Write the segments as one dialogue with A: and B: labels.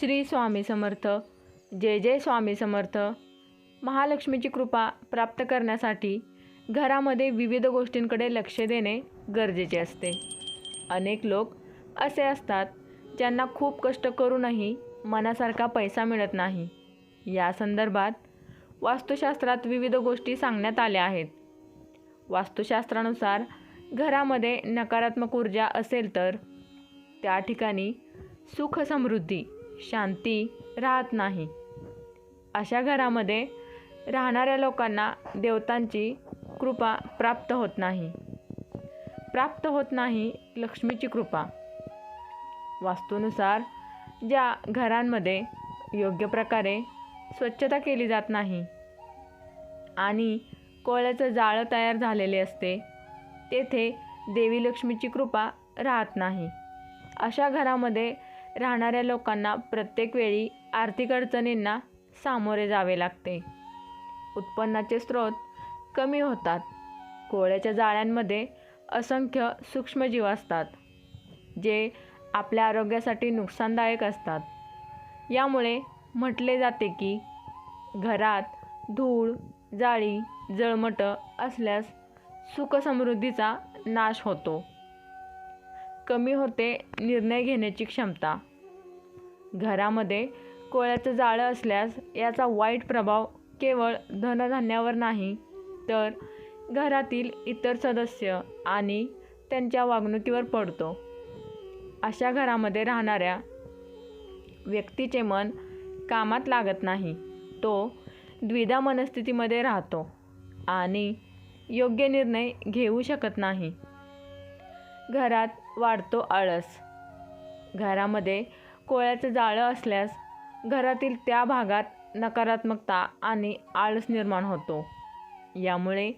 A: श्री स्वामी समर्थ. जय जय स्वामी समर्थ. महालक्ष्मीची कृपा प्राप्त करण्यासाठी घरामध्ये विविध गोष्टींकडे लक्ष देणे गरजेचे असते. अनेक लोक असे असतात ज्यांना खूप कष्ट करूनही मनासारखा पैसा मिळत नाही. या संदर्भात वास्तुशास्त्रात विविध गोष्टी सांगण्यात आल्या आहेत. वास्तुशास्त्रानुसार घरामध्ये नकारात्मक ऊर्जा असेल तर त्या ठिकाणी सुख समृद्धी शांती राहत नाही. अशा घरामध्ये राहणाऱ्या लोकांना देवतांची कृपा प्राप्त होत नाही. प्राप्त होत नाही लक्ष्मीची कृपा. वास्तूनुसार ज्या घरांमध्ये योग्य प्रकारे स्वच्छता केली जात नाही आणि कोळ्याचं जाळं तयार झालेले असते तेथे देवी लक्ष्मीची कृपा राहत नाही. अशा घरामध्ये राहणाऱ्या लोकांना प्रत्येक वेळी आर्थिक अडचणींना सामोरे जावे लागते. उत्पन्नाचे स्रोत कमी होतात. कोळ्याच्या जाळ्यांमध्ये असंख्य सूक्ष्मजीव असतात जे आपल्या आरोग्यासाठी नुकसानदायक असतात. यामुळे म्हटले जाते की घरात धूळ जाळी जळमटं असल्यास सुखसमृद्धीचा नाश होतो. कमी होते निर्णय घेण्याची क्षमता. घरामध्ये कोळ्याचं जाळं असल्यास याचा वाईट प्रभाव केवळ धनधान्यावर नाही तर घरातील इतर सदस्य आणि त्यांच्या वागणुकीवर पडतो. अशा घरामध्ये राहणाऱ्या व्यक्तीचे मन कामात लागत नाही तो द्विधा मनस्थितीमध्ये राहतो आणि योग्य निर्णय घेऊ शकत नाही. घरात वाढतो आळस. घरामध्ये कोळ्याचं जाळं असल्यास घरातील त्या भागात नकारात्मकता आणि आळस निर्माण होतो. यामुळे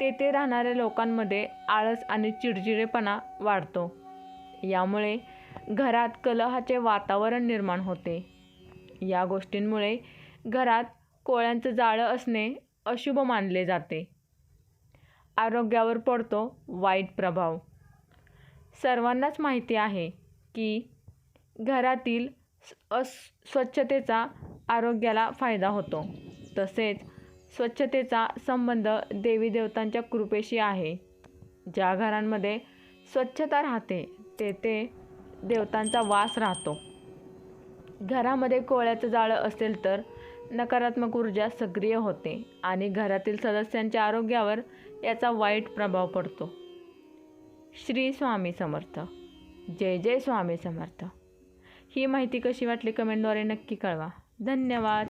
A: तेथे राहणाऱ्या लोकांमध्ये आळस आणि चिडचिडेपणा वाढतो. यामुळे घरात कलहाचे वातावरण निर्माण होते. या गोष्टींमुळे घरात कोळ्यांचं जाळं असणे अशुभ मानले जाते. आरोग्यावर पडतो वाईट प्रभाव. सर्वांनाच माहिती आहे की घरातील अस्वच्छतेचा आरोग्याला फायदा होतो. तसेच स्वच्छतेचा संबंध देवी देवतांच्या कृपेशी आहे. ज्या घरांमध्ये स्वच्छता राहते तेथे देवतांचा वास राहतो. घरामध्ये कोळ्याचं जाळं असेल तर नकारात्मक ऊर्जा सक्रिय होते आणि घरातील सदस्यांच्या आरोग्यावर याचा वाईट प्रभाव पडतो. श्री स्वामी समर्थ. जय जय स्वामी समर्थ. ही माहिती कशी वाटली कमेंटद्वारे नक्की कळवा. धन्यवाद.